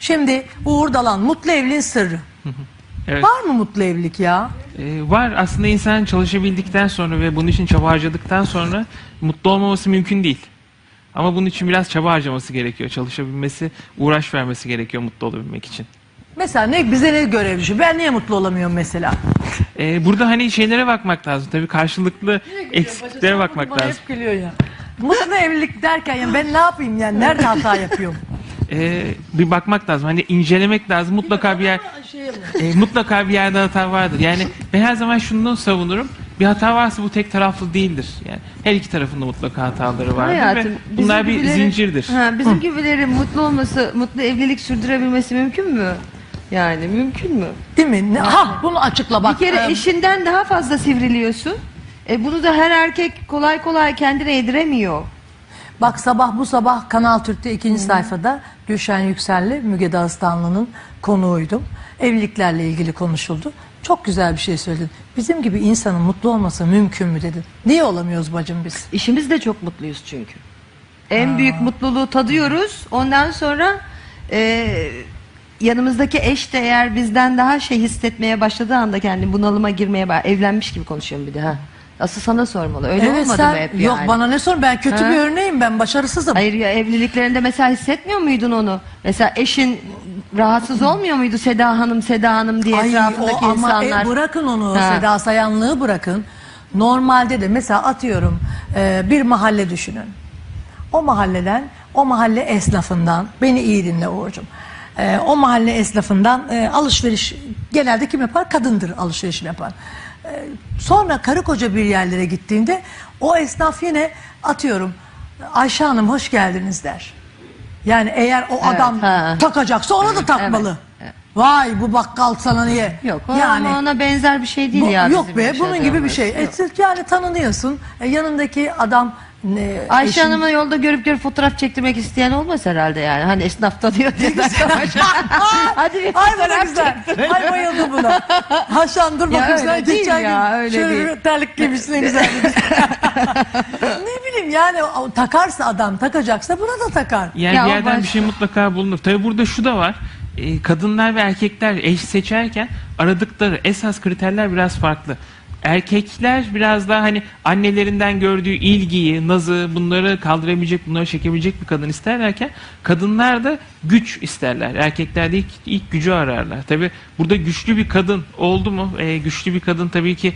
Şimdi Uğur Dalan mutlu evliliğin sırrı. Evet. Var mı mutlu evlilik ya? Ee, var aslında insan çalışabildikten sonra ve bunun için çaba harcadıktan sonra mutlu olmaması mümkün değil. Ama bunun için biraz çaba harcaması gerekiyor. Çalışabilmesi, uğraş vermesi gerekiyor mutlu olabilmek için. Mesela ne bize ne görev düşüyor? Ben niye mutlu olamıyorum mesela? Ee, burada hani şeylere bakmak lazım. Tabii karşılıklı eksikliklere bakmak Bana lazım. hep gülüyor ya. Mutlu evlilik derken ya ben ne yapayım yani? Nerede hata yapıyorum? Ee, bir bakmak lazım. Hani incelemek lazım. Mutlaka bir yer e, mutlaka bir yerde hata vardır. Yani ben her zaman şunu savunurum. Bir hata varsa bu tek taraflı değildir. Yani her iki tarafında mutlaka hataları vardır Hayatım, ve bunlar bir gibilerin- zincirdir. Ha, bizim gibilerin mutlu olması, mutlu evlilik sürdürebilmesi mümkün mü? Yani mümkün mü? Değil mi? Ne- Ha bunu açıkla bak. Bir kere Ee, eşinden daha fazla sivriliyorsun. E bunu da her erkek kolay kolay kendine yediremiyor. Bak sabah bu sabah Kanal Türk'te ikinci sayfada Gülşen Yüksel'le Müge Dağıstanlı'nın konuğuydum. Evliliklerle ilgili konuşuldu. Çok güzel bir şey söyledin. Bizim gibi insanın mutlu olması mümkün mü dedin. Niye olamıyoruz bacım biz? İşimiz de çok mutluyuz çünkü. En büyük mutluluğu tadıyoruz. Ondan sonra e, yanımızdaki eş de eğer bizden daha şey hissetmeye başladığı anda kendi bunalıma girmeye. Evlenmiş gibi konuşuyorum bir de ha. Asıl sana sormalı. Öyle olmadı mı sen- hep Yok yani? bana ne sor ben kötü Ha? bir örneğim ben başarısızım. Hayır ya evliliklerinde mesela hissetmiyor muydun onu? Mesela eşin rahatsız olmuyor muydu Seda Hanım, Seda Hanım diye Ay, etrafındaki o ama e, insanlar? bırakın onu Ha. Seda Sayanlığı bırakın. Normalde de mesela atıyorum e, bir mahalle düşünün. O mahalleden, o mahalle esnafından, beni iyi dinle Uğur'cum. E, o mahalle esnafından e, alışveriş genelde kim yapar? Kadındır alışverişini yapan. E, sonra karı koca bir yerlere gittiğinde o esnaf yine atıyorum Ayşe Hanım hoş geldiniz der. Yani eğer o Evet, adam ha. takacaksa ona da takmalı. Vay bu bakkal sana niye? Yok o ama ona benzer bir şey değil Bu- ya. yok bizim be bunun gibi bir yaşadığımız. şey. Yok. E, siz yani tanınıyorsun. E, yanındaki adam e, Ayşe eşin- Hanım'ı yolda görüp görüp fotoğraf çektirmek isteyen olmaz herhalde yani. Hani esnaf tanıyor diye. Hadi bir Ay bu güzel. çektir. Ay bayıldım buna. Haşan dur bakayım sen değil geçen ya, gün öyle şöyle değil. bir terlik giymişsin ne güzel. ne bileyim yani takarsa adam takacaksa buna da takar. Yani Ya bir yerden bir baş- şey mutlaka bulunur. Tabii burada şu da var. Ee, kadınlar ve erkekler eş seçerken aradıkları esas kriterler biraz farklı. Erkekler biraz daha hani annelerinden gördüğü ilgiyi, nazı, bunları kaldırabilecek, bunları çekebilecek bir kadın isterlerken kadınlar da güç isterler. Erkekler de ilk, ilk gücü ararlar. Tabii burada güçlü bir kadın oldu mu? Ee, güçlü bir kadın tabii ki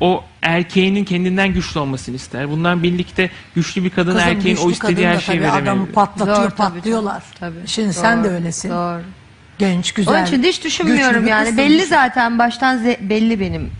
o erkeğinin kendinden güçlü olmasını ister. Bundan birlikte güçlü bir kadın Kızım erkeğin o istediği her şeyi tabii adamı patlatıyor Zor tabii patlıyorlar. tabii. Şimdi sen de Doğru, öylesin. Doğru. Genç güzel. Onun için hiç düşünmüyorum yani. Belli zaten baştan belli benim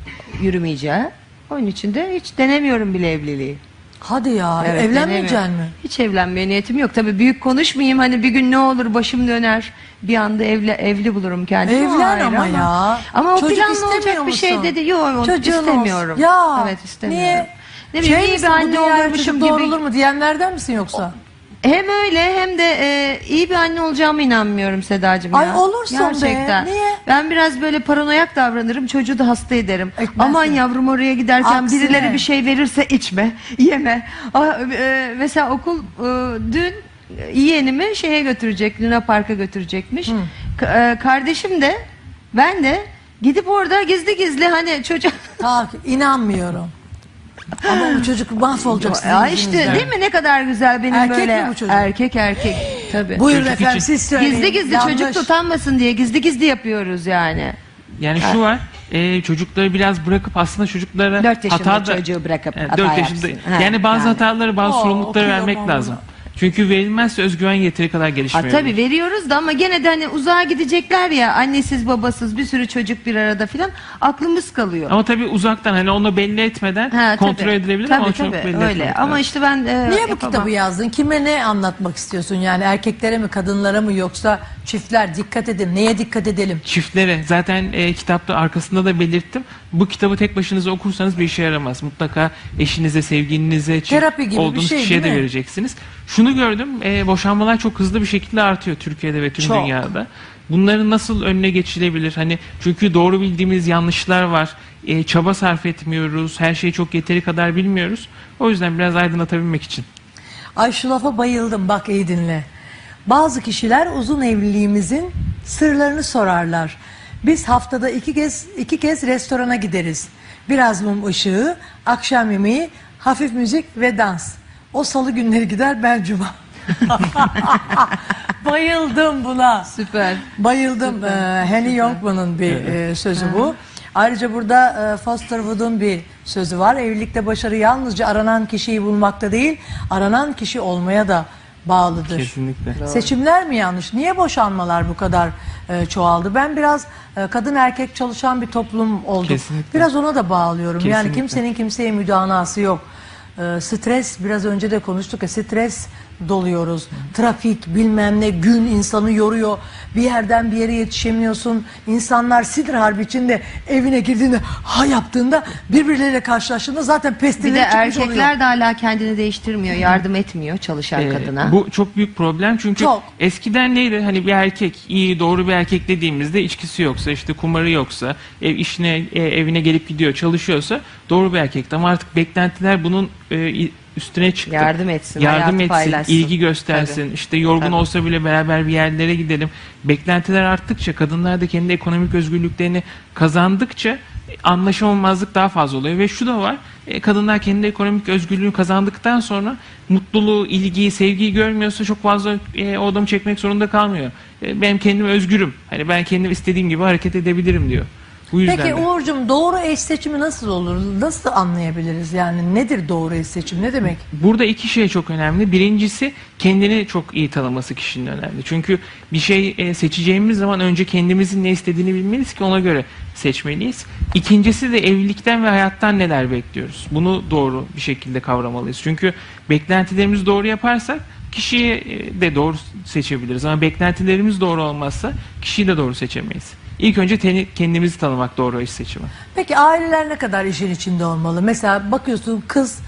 yürümeyeceği. Onun için de hiç denemiyorum bile evliliği. Hadi ya Evet, evlenmeyeceksin denemiyorum. mi? Hiç evlenmeye niyetim yok. Tabii büyük konuşmayayım hani bir gün ne olur başım döner. Bir anda evli evli bulurum kendimi. o Evlen ayrı ama ya. Ama o Çocuk istemiyor olacak bir şey musun? dedi. Yok onu Çocuğun istemiyorum. olsun. Ya Evet istemiyorum. Niye? Ne bileyim Şey misin, bu anne dünyaya olurmuşum çocuk gibi. doğrulur mu diyenlerden misin yoksa? Hem öyle hem de e, iyi bir anne olacağıma inanmıyorum Sedacığım Ay ya. olursun be, Gerçekten. niye? Ben biraz böyle paranoyak davranırım. Çocuğu da hasta ederim. Etmezsin. Aman yavrum oraya giderken Aksine. birileri bir şey verirse içme, yeme. Aa, e, mesela okul e, dün yeğenimi şeye götürecek, Luna Park'a götürecekmiş. Ka- e, kardeşim de ben de gidip orada gizli gizli hani çocuk Ta inanmıyorum. Ama bu çocuk mahvolacak sizin ya işte yüzünüzden. değil mi ne kadar güzel benim Erkek böyle mi bu çocuk? erkek erkek tabii. Buyurun Çocuk efendim için. siz söyleyin. Gizli gizli Yanlış. çocuk tutanmasın diye gizli gizli yapıyoruz yani. Yani şu var, e, çocukları biraz bırakıp aslında çocuklara Dört yaşında hata da- çocuğu bırakıp hata dört yaşında. yapsın. Ha, yani bazı yani. hataları, bazı Oo, sorumlulukları vermek bunu. lazım. Çünkü verilmezse özgüven yeteri kadar Ha, gelişmiyor. tabii veriyoruz da ama gene de hani uzağa gidecekler ya annesiz babasız bir sürü çocuk bir arada filan aklımız kalıyor. Ama tabii uzaktan hani onu belli etmeden Ha, kontrol tabii. edilebilir tabii, ama çok tabii, belli öyle. etmemek Ama lazım. işte ben e, Niye bu yapamam. kitabı yazdın? Kime ne anlatmak istiyorsun? Yani erkeklere mi, kadınlara mı yoksa çiftler dikkat edin. Neye dikkat edelim? Çiftlere zaten e, kitapta arkasında da belirttim. Bu kitabı tek başınıza okursanız bir işe yaramaz. Mutlaka eşinize, sevgilinize, çift Terapi gibi bir olduğunuz şey, kişiye de değil mi? vereceksiniz. Şunu gördüm, e, boşanmalar çok hızlı bir şekilde artıyor Türkiye'de ve tüm Çok. dünyada. Bunların nasıl önüne geçilebilir? Hani çünkü doğru bildiğimiz yanlışlar var. E, çaba sarf etmiyoruz. Her şeyi çok yeteri kadar bilmiyoruz. O yüzden biraz aydınlatabilmek için. Ay şu lafa bayıldım bak iyi dinle. Bazı kişiler uzun evliliğimizin sırlarını sorarlar. Biz haftada iki kez iki kez restorana gideriz. Biraz mum ışığı, akşam yemeği, hafif müzik ve dans. O salı günleri gider ben cuma. Bayıldım buna. Süper. Bayıldım. Ee, Henny Youngman'ın bir e, sözü bu. Ayrıca burada e, Foster Wood'un bir sözü var. Evlilikte başarı yalnızca aranan kişiyi bulmakta değil, aranan kişi olmaya da bağlıdır. Kesinlikle. Seçimler mi yanlış? Niye boşanmalar bu kadar e, çoğaldı? Ben biraz e, kadın erkek çalışan bir toplum olduk. Kesinlikle. Biraz ona da bağlıyorum. Yani Kesinlikle. kimsenin kimseye müdanası yok. E, stres biraz önce de konuştuk ya stres doluyoruz. Trafik bilmem ne gün insanı yoruyor. Bir yerden bir yere yetişemiyorsun. İnsanlar Sidr Harbi içinde evine girdiğinde ha yaptığında birbirleriyle karşılaştığında zaten Bir pestileri de çıkmış oluyor. erkekler de hala kendini değiştirmiyor, yardım etmiyor çalışan Ee, kadına. Bu çok büyük problem çünkü Çok. eskiden neydi hani bir erkek iyi doğru bir erkek dediğimizde içkisi yoksa işte kumarı yoksa ev işine e, evine gelip gidiyor çalışıyorsa doğru bir erkekti ama artık beklentiler bunun e, i- üstüne çıktı. Yardım etsin, yardım etsin, paylaşsın. ilgi göstersin. Tabii. işte yorgun Tabii. olsa bile beraber bir yerlere gidelim. Beklentiler arttıkça kadınlar da kendi ekonomik özgürlüklerini kazandıkça anlaşamamazlık daha fazla oluyor ve şu da var. e, Kadınlar kendi ekonomik özgürlüğünü kazandıktan sonra mutluluğu, ilgiyi, sevgiyi görmüyorsa çok fazla e, o adamı çekmek zorunda kalmıyor. E, ben kendim özgürüm. Hani ben kendim istediğim gibi hareket edebilirim diyor. Bu yüzden Peki de. Uğur'cum doğru eş seçimi nasıl olur? Nasıl anlayabiliriz? Yani nedir doğru eş seçimi? Ne demek? Burada iki şey çok önemli. Birincisi kendini çok iyi tanıması kişinin önemli. Çünkü bir şey e, seçeceğimiz zaman önce kendimizin ne istediğini bilmeliyiz ki ona göre seçmeliyiz. İkincisi de evlilikten ve hayattan neler bekliyoruz. Bunu doğru bir şekilde kavramalıyız. Çünkü beklentilerimizi doğru yaparsak kişiyi e, de doğru seçebiliriz. Ama beklentilerimiz doğru olmazsa kişiyi de doğru seçemeyiz. İlk önce teni- kendimizi tanımak doğru eş seçimi. Peki aileler ne kadar işin içinde olmalı? Mesela bakıyorsun kız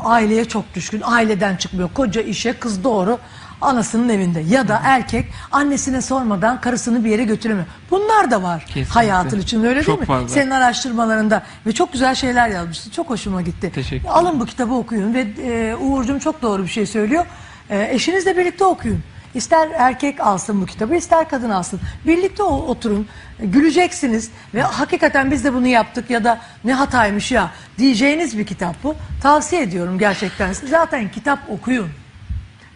aileye çok düşkün. Aileden çıkmıyor. Koca işe kız doğru anasının evinde. Ya da erkek annesine sormadan karısını bir yere götüremiyor. Bunlar da var Kesinlikle. hayatın içinde öyle Çok değil mi? fazla. Senin araştırmalarında ve çok güzel şeyler yazmışsın. Çok hoşuma gitti. Teşekkür. Alın bu kitabı okuyun ve e, Uğur'cum çok doğru bir şey söylüyor. E, eşinizle birlikte okuyun. İster erkek alsın bu kitabı, ister kadın alsın. Birlikte o- oturun, güleceksiniz ve hakikaten biz de bunu yaptık ya da ne hataymış ya diyeceğiniz bir kitap bu. Tavsiye ediyorum gerçekten. Zaten kitap okuyun.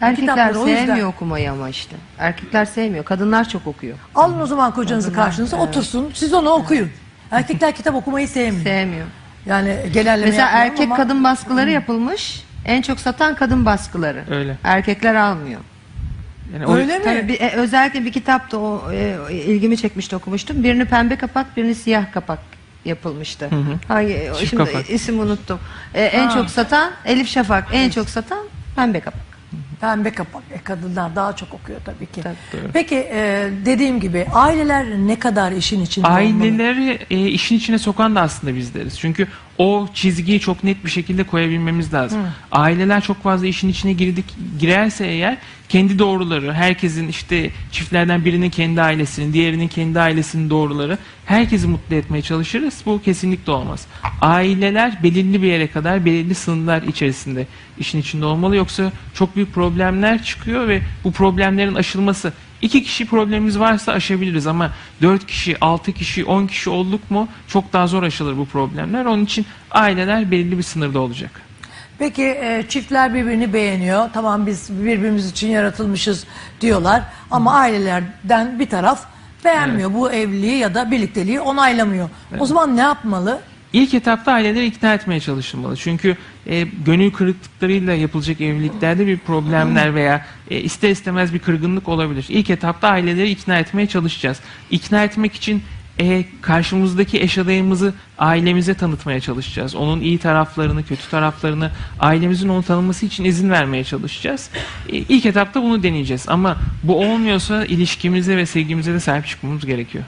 Erkekler kitapları o yüzden- sevmiyor okumayı ama işte. Erkekler sevmiyor, kadınlar çok okuyor. Alın o zaman kocanızı karşınıza otursun, siz onu okuyun. Erkekler kitap okumayı sevmiyor. Sevmiyor. Yani genelleme Mesela yapmıyorum erkek ama- kadın baskıları yapılmış. En çok satan kadın baskıları. Öyle. Erkekler almıyor. Yani o- Öyle mi? Tabii bir, e, özellikle bir kitapta o e, ilgimi çekmişti okumuştum. Birini pembe kapak, birini siyah kapak yapılmıştı. Hangi o Çift şimdi kapak. isim unuttum. E, en Ha. çok satan Elif Şafak, en çok satan pembe kapak. Pembe kapak. E, kadınlar daha çok okuyor tabii ki. Tabii. Peki e, dediğim gibi aileler ne kadar işin içinde olmalı? Aileleri e, işin içine sokan da aslında bizleriz. Çünkü o çizgiyi çok net bir şekilde koyabilmemiz lazım. Aileler çok fazla işin içine girdik girerse eğer kendi doğruları, herkesin işte çiftlerden birinin kendi ailesinin, diğerinin kendi ailesinin doğruları herkesi mutlu etmeye çalışırız. Bu kesinlikle olmaz. Aileler belirli bir yere kadar belirli sınırlar içerisinde işin içinde olmalı. Yoksa çok büyük problemler çıkıyor ve bu problemlerin aşılması İki kişi problemimiz varsa aşabiliriz ama dört kişi, altı kişi, on kişi olduk mu çok daha zor aşılır bu problemler. Onun için aileler belirli bir sınırda olacak. Peki e, çiftler birbirini beğeniyor. Tamam biz birbirimiz için yaratılmışız diyorlar. Ama ailelerden bir taraf beğenmiyor bu evliliği ya da birlikteliği onaylamıyor. O zaman ne yapmalı? İlk etapta aileleri ikna etmeye çalışılmalı. Çünkü e, gönül kırıklıklarıyla yapılacak evliliklerde bir problemler veya e, ister istemez bir kırgınlık olabilir. İlk etapta aileleri ikna etmeye çalışacağız. İkna etmek için e, karşımızdaki eş adayımızı ailemize tanıtmaya çalışacağız. Onun iyi taraflarını, kötü taraflarını ailemizin onu tanıması için izin vermeye çalışacağız. E, ilk etapta bunu deneyeceğiz. Ama bu olmuyorsa ilişkimize ve sevgimize de sahip çıkmamız gerekiyor.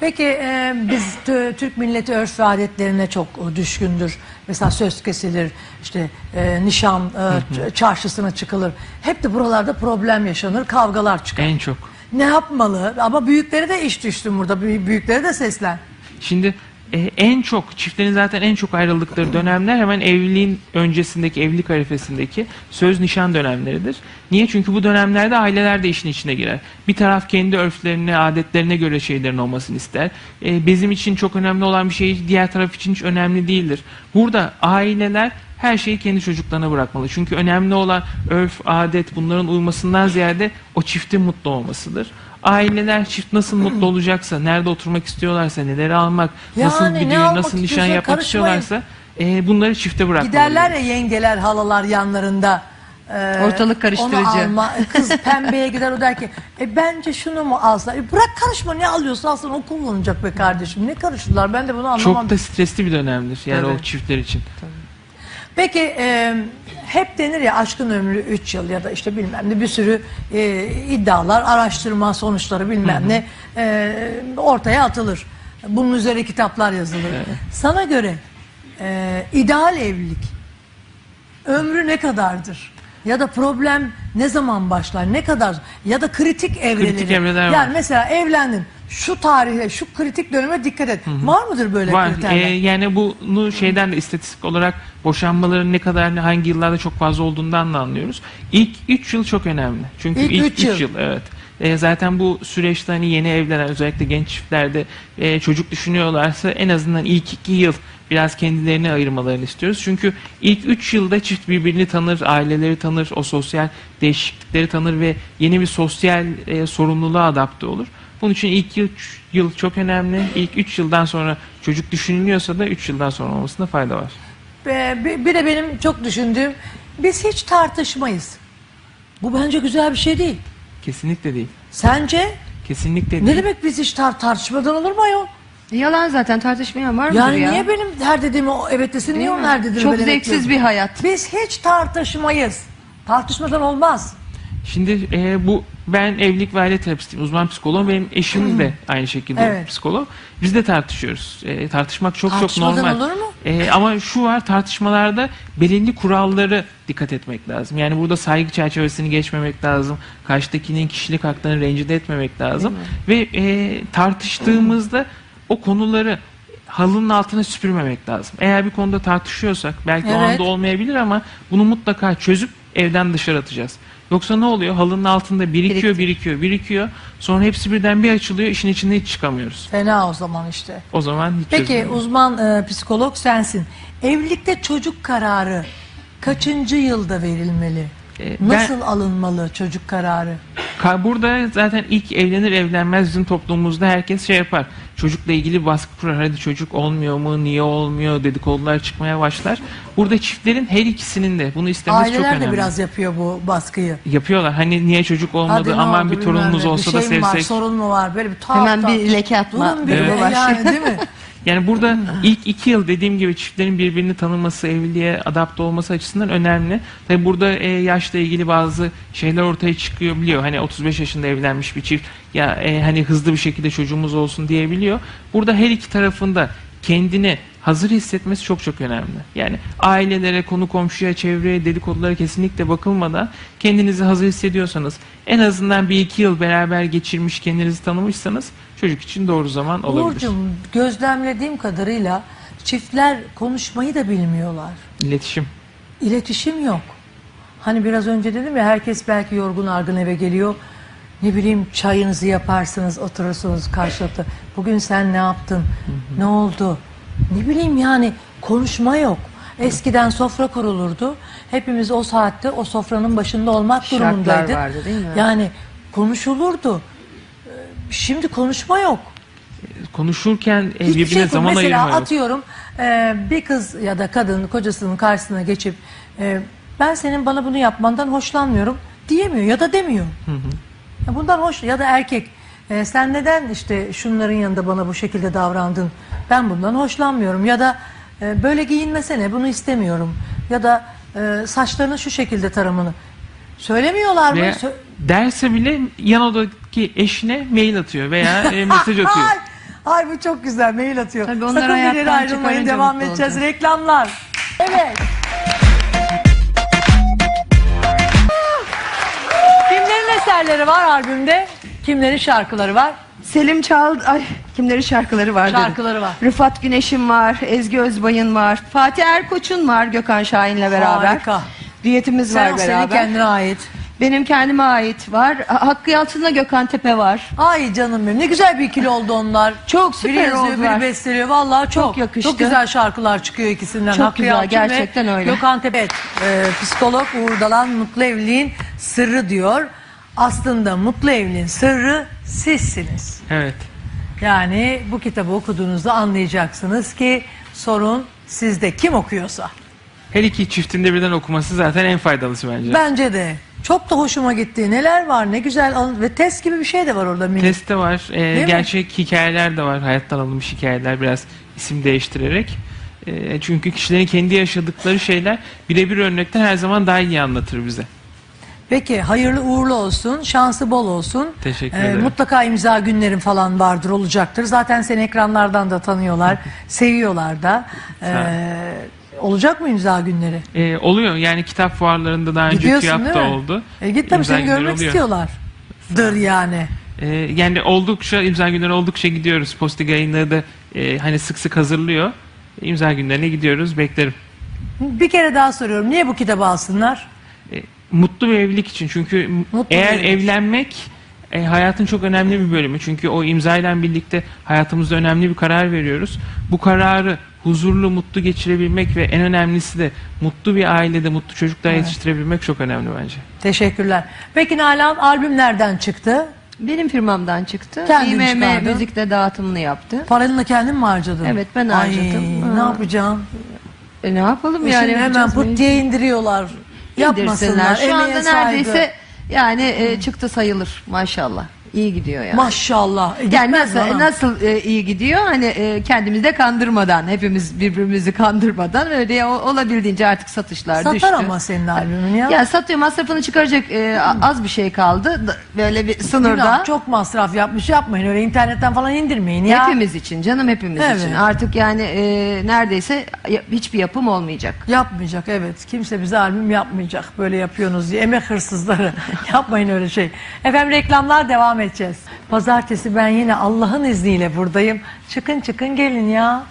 Peki e, biz tü- Türk milleti örf ve adetlerine çok e, düşkündür. Mesela söz kesilir, işte e, nişan e, ç- çarşısına çıkılır. Hep de buralarda problem yaşanır, kavgalar çıkar. En çok. Ne yapmalı? Ama büyüklere de iş düştü burada. Büy- Büyüklere de seslen. Şimdi e, en çok çiftlerin zaten en çok ayrıldıkları dönemler hemen evliliğin öncesindeki evlilik arifesindeki söz nişan dönemleridir. Niye? Çünkü bu dönemlerde aileler de işin içine girer. Bir taraf kendi örflerine, adetlerine göre şeylerin olmasını ister. E, bizim için çok önemli olan bir şey diğer taraf için hiç önemli değildir. Burada aileler her şeyi kendi çocuklarına bırakmalı. Çünkü önemli olan örf, adet bunların uymasından ziyade o çiftin mutlu olmasıdır. Aileler çift nasıl mutlu olacaksa, nerede oturmak istiyorlarsa, neleri almak, nasıl Yani bir ne düğün, almak nasıl nişan istiyorsa yapmak karışmayın. istiyorlarsa e, bunları çifte bırakmalı. Giderler ya yengeler, halalar yanlarında. e, Ortalık karıştırıcı. Onu alma. Kız pembeye gider o der ki e, bence şunu mu alsa? E, bırak karışma ne alıyorsa alsın o kullanacak be kardeşim. Ne karıştılar ben de bunu anlamam. Çok da stresli bir dönemdir yani Tabii. o çiftler için. Peki e, hep denir ya aşkın ömrü 3 yıl ya da işte bilmem ne bir sürü e, iddialar, araştırma sonuçları bilmem ne e, ortaya atılır. Bunun üzerine kitaplar yazılır. Sana göre e, ideal evlilik ömrü ne kadardır? Ya da problem ne zaman başlar? Ne kadar? Ya da kritik evreleri. Kritik evreler yani var. mesela evlendin. Şu tarihe, şu kritik döneme dikkat et. Var mıdır böyle Var. kriterler? Ee, yani bunu şeyden de istatistik olarak boşanmaların ne kadar ne hangi yıllarda çok fazla olduğundan da anlıyoruz. İlk 3 yıl çok önemli. Çünkü İlk ilk üç 3 yıl. yıl. evet. Ee, zaten bu süreçte hani yeni evlenen özellikle genç çiftlerde e, çocuk düşünüyorlarsa en azından ilk 2 yıl biraz kendilerini ayırmalarını istiyoruz. Çünkü ilk 3 yılda çift birbirini tanır, aileleri tanır, o sosyal değişiklikleri tanır ve yeni bir sosyal e, sorumluluğa adapte olur. Bunun için ilk yıl, yıl çok önemli. İlk 3 yıldan sonra çocuk düşünülüyorsa da 3 yıldan sonra olmasında fayda var. Bir bir de benim çok düşündüğüm biz hiç tartışmayız. Bu bence güzel bir şey değil. Kesinlikle değil. Sence? Kesinlikle değil. Ne demek biz hiç tar tartışmadan olur mu ayol? Yalan zaten tartışmaya var Yani ya? niye benim her dediğimi o evet desin, niye onun her dediğini Çok ben evet zevksiz diyorum? bir hayat. Biz hiç tartışmayız. Tartışmadan olmaz. Şimdi e, bu ben evlilik ve aile terapistiyim. Uzman psikoloğum. Benim eşim de aynı şekilde Evet. psikolog. Biz de tartışıyoruz. E, tartışmak çok çok Tartışmadan normal. olur mu? E, ama şu var tartışmalarda belirli kuralları dikkat etmek lazım. Yani burada saygı çerçevesini geçmemek lazım. Karşıdakinin kişilik haklarını rencide etmemek lazım. Ve e, tartıştığımızda o konuları halının altına süpürmemek lazım. Eğer bir konuda tartışıyorsak belki o Evet. anda olmayabilir ama bunu mutlaka çözüp evden dışarı atacağız. Yoksa ne oluyor? Halının altında birikiyor, birikiyor, birikiyor. Sonra hepsi birden bir açılıyor. işin içinde hiç çıkamıyoruz. Fena o zaman işte. O zaman hiç Peki uzman e, psikolog sensin. Evlilikte çocuk kararı kaçıncı yılda verilmeli? E, ben- Nasıl alınmalı çocuk kararı? Ka- Burada zaten ilk evlenir evlenmez bizim toplumumuzda herkes şey yapar. Çocukla ilgili baskı kurar. Hadi çocuk olmuyor mu? Niye olmuyor? Dedikodular çıkmaya başlar. Burada çiftlerin her ikisinin de bunu istemesi çok Aileler önemli. de biraz yapıyor bu baskıyı. Yapıyorlar. Hani niye çocuk olmadı? Hadi Aman oldu bir torunumuz olsa bir da şey var, sevsek. sorun mu var? Böyle bir tuhaf Hemen tuhaf. bir leke atma Durun bir var. yani değil mi? Yani burada ilk iki yıl dediğim gibi çiftlerin birbirini tanıması, evliliğe adapte olması açısından önemli. Tabi burada e, yaşla ilgili bazı şeyler ortaya çıkıyor biliyor. Hani 35 yaşında evlenmiş bir çift ya e, hani hızlı bir şekilde çocuğumuz olsun diyebiliyor. Burada her iki tarafında kendini hazır hissetmesi çok çok önemli. Yani ailelere, konu komşuya, çevreye, dedikodulara kesinlikle bakılmadan kendinizi hazır hissediyorsanız en azından bir iki yıl beraber geçirmiş kendinizi tanımışsanız çocuk için doğru zaman olabilir. Uğurcuğum gözlemlediğim kadarıyla çiftler konuşmayı da bilmiyorlar. İletişim. İletişim yok. Hani biraz önce dedim ya herkes belki yorgun argın eve geliyor. Ne bileyim çayınızı yaparsınız oturursunuz karşılıklı. Bugün sen ne yaptın? Ne oldu? Ne bileyim yani konuşma yok. Eskiden sofra kurulurdu. Hepimiz o saatte o sofranın başında olmak Şartlar durumundaydık. vardı değil mi? Yani konuşulurdu. Şimdi konuşma yok. konuşurken e, Hiçbir birbirine şey yok. zaman Mesela ayırma yok. atıyorum e, bir kız ya da kadın kocasının karşısına geçip e, ben senin bana bunu yapmandan hoşlanmıyorum diyemiyor ya da demiyor. Ya Bundan hoş ya da erkek e, sen neden işte şunların yanında bana bu şekilde davrandın ben bundan hoşlanmıyorum ya da e, böyle giyinmesene bunu istemiyorum ya da e, saçlarını şu şekilde taramanı söylemiyorlar mı? Veya Sö- derse bile yan odadaki eşine mail atıyor veya e, mesaj atıyor. Ay, ay bu çok güzel mail atıyor. Tabii onlar Sakın bir yere ayrılmayın çıkarınca devam mutlu edeceğiz. olacağız. Reklamlar. Evet. Kimlerin eserleri var albümde? Kimlerin şarkıları var? Selim Çal ay kimlerin şarkıları var dedim. Şarkıları var. Rıfat Güneş'in var, Ezgi Özbay'ın var, Fatih Erkoç'un var Gökhan Şahin'le beraber. Harika. Diyetimiz Sen var senin beraber. kendine ait. Benim kendime ait var. Ha- Hakkı Yalçın'la Gökhan Tepe var. Ay canım benim ne güzel bir ikili oldu onlar. Çok süper biri yazıyor, oldular. biri besteliyor. Vallahi çok Çok yakıştı. Çok güzel şarkılar çıkıyor ikisinden. Çok Hakkı güzel, Yalçın gerçekten öyle. Gökhan Tepe. Evet, e, psikolog Uğur Dalan mutlu evliliğin sırrı diyor. Aslında mutlu evliliğin sırrı sizsiniz. Evet. Yani bu kitabı okuduğunuzda anlayacaksınız ki sorun sizde kim okuyorsa. Her iki çiftinde birden okuması zaten en faydalısı bence. Bence de çok da hoşuma gitti. Neler var ne güzel alın- ve test gibi bir şey de var orada minik. Teste var. e, mi? gerçek hikayeler de var. Hayattan alınmış hikayeler biraz isim değiştirerek. E, çünkü kişilerin kendi yaşadıkları şeyler birebir örnekten her zaman daha iyi anlatır bize. Peki hayırlı uğurlu olsun, şansı bol olsun. Teşekkür Ee, ederim. Mutlaka imza günlerin falan vardır, olacaktır. Zaten seni ekranlardan da tanıyorlar, seviyorlar da. Ee, olacak mı imza günleri? E, oluyor yani kitap fuarlarında daha önce Gidiyorsun değil mi? oldu. E, git tabii İmza seni günleri görmek oluyor. istiyorlar. Dır yani. E, yani oldukça imza günleri oldukça gidiyoruz. Postig yayınları da e, hani sık sık hazırlıyor. İmza günlerine gidiyoruz. Beklerim. Bir kere daha soruyorum. Niye bu kitabı alsınlar? E, mutlu bir evlilik için çünkü Mutlu eğer evlilik. evlenmek e, hayatın çok önemli bir bölümü çünkü o imzayla birlikte hayatımızda önemli bir karar veriyoruz. Bu kararı huzurlu, mutlu geçirebilmek ve en önemlisi de mutlu bir ailede mutlu çocuklar yetiştirebilmek çok önemli bence. Teşekkürler. Peki Nalan albüm nereden çıktı? Benim firmamdan çıktı. Kendin İMM çıkardın. Müzik'te dağıtımını yaptı. Paranı kendin mi harcadın? Evet, ben Ay, harcadım. ne Ha. yapacaksın? E ne yapalım E yani? Hemen pıt diye indiriyorlar. Yapmasınlar. Şu anda saygı. neredeyse yani e, çıktı sayılır maşallah. İyi gidiyor yani. Maşallah. E, Yani gitmez nasıl bana. nasıl e, iyi gidiyor hani e, kendimizi de kandırmadan hepimiz birbirimizi kandırmadan öyle o- olabildiğince artık satışlar Satar düştü. ama senin albümün ya. Ya satıyor masrafını çıkaracak e, a- az bir şey kaldı Da- böyle bir sınırda. Günah, çok masraf yapmış yapmayın öyle internetten falan indirmeyin ya. Hepimiz için canım hepimiz Evet. için artık yani e, neredeyse ya- hiçbir yapım olmayacak. Yapmayacak evet. Kimse bize albüm yapmayacak. Böyle yapıyorsunuz diye. Emek hırsızları. Yapmayın öyle şey. Efendim reklamlar devam edeceğiz. Pazartesi ben yine Allah'ın izniyle buradayım. Çıkın çıkın gelin ya.